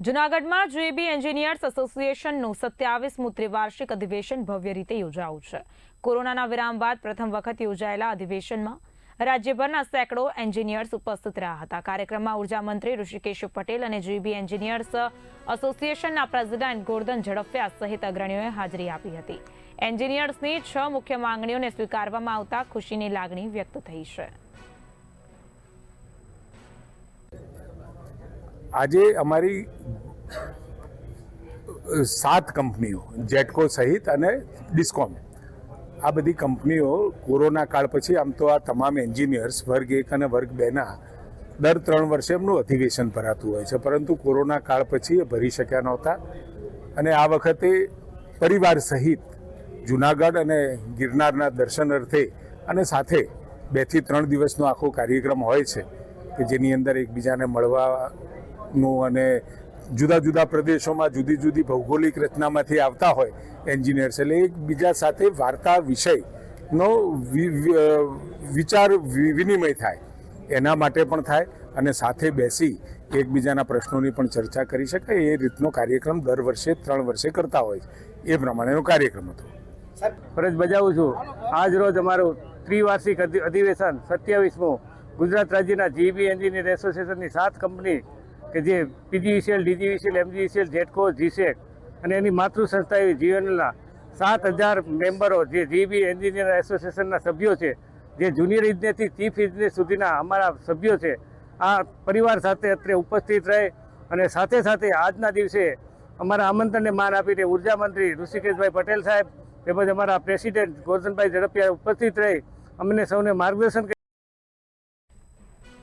જૂનાગઢમાં જેબી એન્જિનિયર્સ એસોસિએશનનું સત્યાવીસમું ત્રિવાર્ષિક અધિવેશન ભવ્ય રીતે યોજાયું છે. કોરોનાના વિરામ બાદ પ્રથમ વખત યોજાયેલા અધિવેશનમાં રાજ્યભરના સેંકડો એન્જિનિયર્સ ઉપસ્થિત રહ્યા હતા. કાર્યક્રમમાં ઊર્જા મંત્રી ઋષિકેશ પટેલ અને જેબી એન્જિનિયર્સ એસોસિએશનના પ્રેસિડેન્ટ ગોરધન ઝડફિયા સહિત અગ્રણીઓએ હાજરી આપી હતી. એન્જિનિયર્સની છ મુખ્ય માંગણીઓને સ્વીકારવામાં આવતા ખુશીની લાગણી વ્યક્ત થઈ છે. આજે અમારી સાત કંપનીઓ, જેટકો સહિત અને ડિસ્કોમ. આ બધી કંપનીઓ કોરોના કાળ પછી આમ તો આ તમામ એન્જિનિયર્સ, વર્ગ એક અને વર્ગ બેના દર ત્રણ વર્ષે એમનું અધિવેશન ભરાતું હોય છે. પરંતુ કોરોના કાળ પછી એ ભરી શક્યા નહોતા. અને આ વખતે પરિવાર સહિત જુનાગઢ અને ગિરનારના દર્શન અર્થે અને સાથે બેથી ત્રણ દિવસનો આખો કાર્યક્રમ હોય છે કે જેની અંદર એકબીજાને મળવાનું અને જુદા જુદા પ્રદેશોમાં જુદી જુદી ભૌગોલિક રચનામાંથી આવતા હોય એન્જિનિયર્સ. એટલે એકબીજા સાથે વાર્તા વિષયનો વિચાર વિનિમય થાય. એના માટે પણ થાય અને સાથે બેસી એકબીજાના પ્રશ્નોની પણ ચર્ચા કરી શકાય. એ રીતનો કાર્યક્રમ દર વર્ષે ત્રણ વર્ષે કરતા હોય એ પ્રમાણેનો કાર્યક્રમ હતો. ફરજ બજાવું છું. આજ રોજ અમારું ત્રિવાર્ષિક અધિ- અધિવેશન સત્યાવીસમું ગુજરાત રાજ્યના જીબી એન્જિનિયર એસોસિએશનની સાત કંપની કે જે પીજીવીસીએલ, ડીજીવીસીએલ, એમજીવીસીએલ જેટકો જીસેક અને એની માતૃ સંસ્થા એવી જીએનએલના સાત હજાર મેમ્બરો જે જીબી એન્જિનિયર એસોસિએશનના સભ્યો છે, જે જુનિયર ઇજનેરથી ચીફ ઇજનેર સુધીના અમારા સભ્યો છે, આ પરિવાર સાથે અત્રે ઉપસ્થિત રહે અને સાથે સાથે આજના દિવસે અમારા આમંત્રણને માન આપીને ઊર્જા મંત્રી ઋષિકેશભાઈ પટેલ સાહેબ તેમજ અમારા પ્રેસિડેન્ટ ગોરધનભાઈ ઝડપિયા ઉપસ્થિત રહી અમને સૌને માર્ગદર્શન